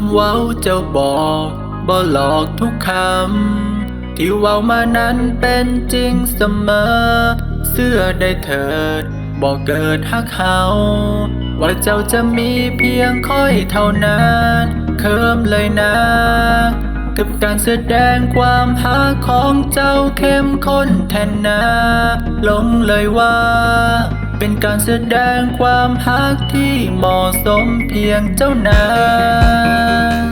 ำเว้าเจ้าบอกบ่หลอกทุกคำ ที่เว้ามานั้นเป็นจริงเสมอ เสื้อได้เถิดบอกเกิดฮักเฮาว่าเจ้าจะมีเพียงค่อยเท่านั้น เคิมเลยนะกับการแสดงความฮักของเจ้าเข้มข้นแทนนาลงเลยว่า เป็นการแสดงความฮักที่เหมาะสมเพียงเจ้านาง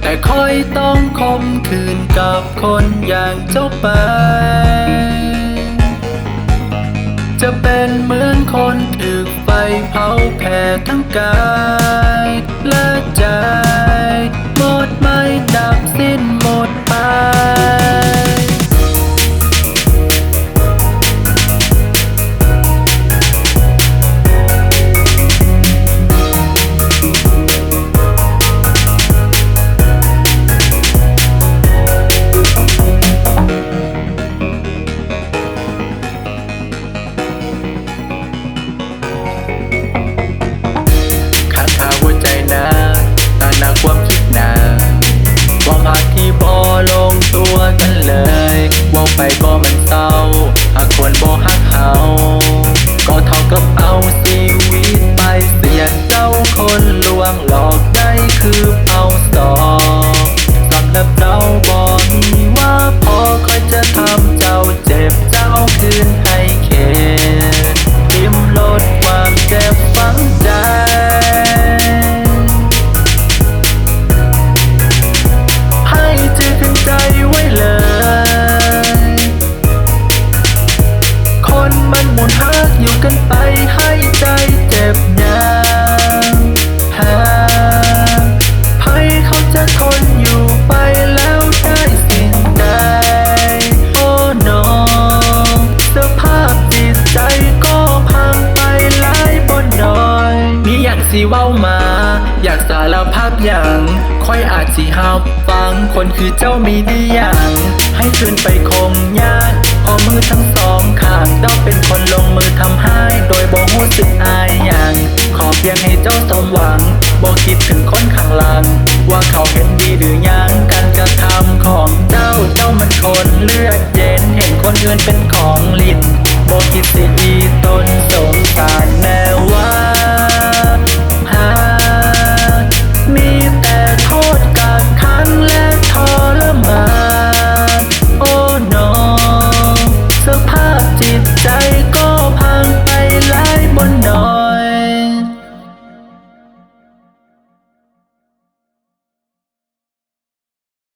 แต่คอยต้องคมคืนกับคนอย่างเจ้าไป จะเป็นเหมือนคนถึกไฟเผาแผ่ทั้งกายารภาพอย่างค่อยอาจสิหับฟัง คนคือเจ้ามีดีอย่าง ให้คืนไปคงยากพอมือทั้งสองข้างเจ้าเป็นคนลงมือทำให้โดยบ่รู้สึกอายอย่าง ขอเพียงให้เจ้าสมหวังบ่คิดถึงคนข้างหลัง ว่าเขาเห็นดีหรือยังการกระทำของเจ้าเจ้ามันคนเลือดเย็นเห็นคนอื่นเป็นของลิ้นบ่คิดสิอีตนสงสารแน่